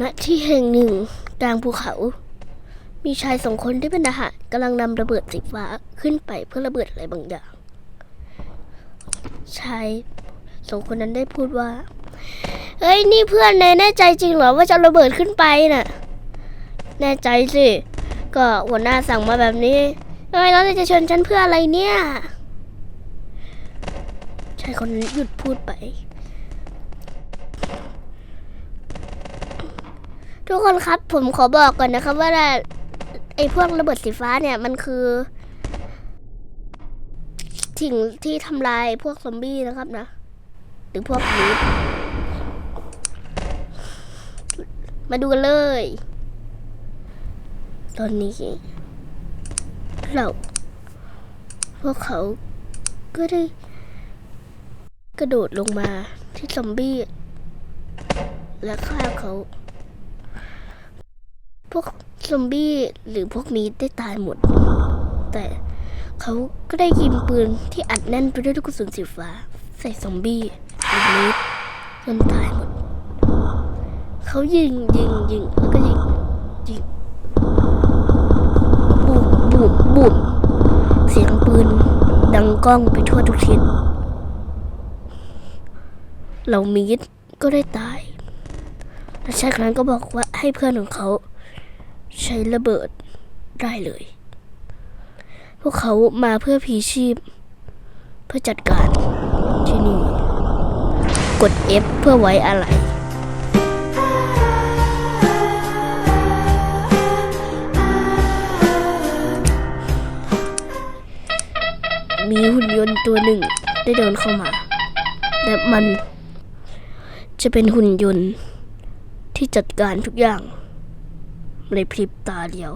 ณที่แห่งหนึ่งกลางภูเขา มีชายสองคนที่เป็นทหารกำลังนำระเบิดสีฟ้าขึ้นไปเพื่อระเบิดอะไรบางอย่าง ชายสองคนนั้นได้พูดว่า เฮ้ยนี่เพื่อนนายแน่ใจจริงเหรอว่าจะระเบิดขึ้นไปน่ะ แน่ใจสิ ก็หัวหน้าสั่งมาแบบนี้เอ้ยแล้วจะเชิญฉันเพื่ออะไรเนี่ย ชายคนนั้นหยุดพูดไป ทุกคนครับผมขอบอกก่อนนะครับว่าไอ้พวกระเบิดสีฟ้าเนี่ยมันคือสิ่งที่ทำลายพวกซอมบี้นะครับนะ หรือพวกนี้มาดูกันเลย ตอนนี้เราพวกเขาก็ได้กระโดดลงมาที่ซอมบี้ และฆ่าเขา พวกซอมบี้หรือพวกนี้ได้ตายหมด แต่เขาก็ได้ยิงปืนที่อัดแน่นไปด้วยลูกกระสุนสีฟ้า ใส่ซอมบี้หรือนี้จนตายหมด เขายิงยิงยิงแล้วก็ยิงยิงบุบบุบบุบเสียงปืนดังก้องไปทั่วทุกทิศเหล่ามีดก็ได้ตายและชายคนนั้นก็บอกว่าให้เพื่อนของเขา ใช้ระเบิดได้เลย พวกเขามาเพื่อพีชีพ เพื่อจัดการที่นี่ กด F เพื่อไว้อะไรมีหุ่นยนต์ตัวหนึ่งได้เดินเข้ามา และมันจะเป็นหุ่นยนต์ที่จัดการทุกอย่าง ในพริบตาเดียว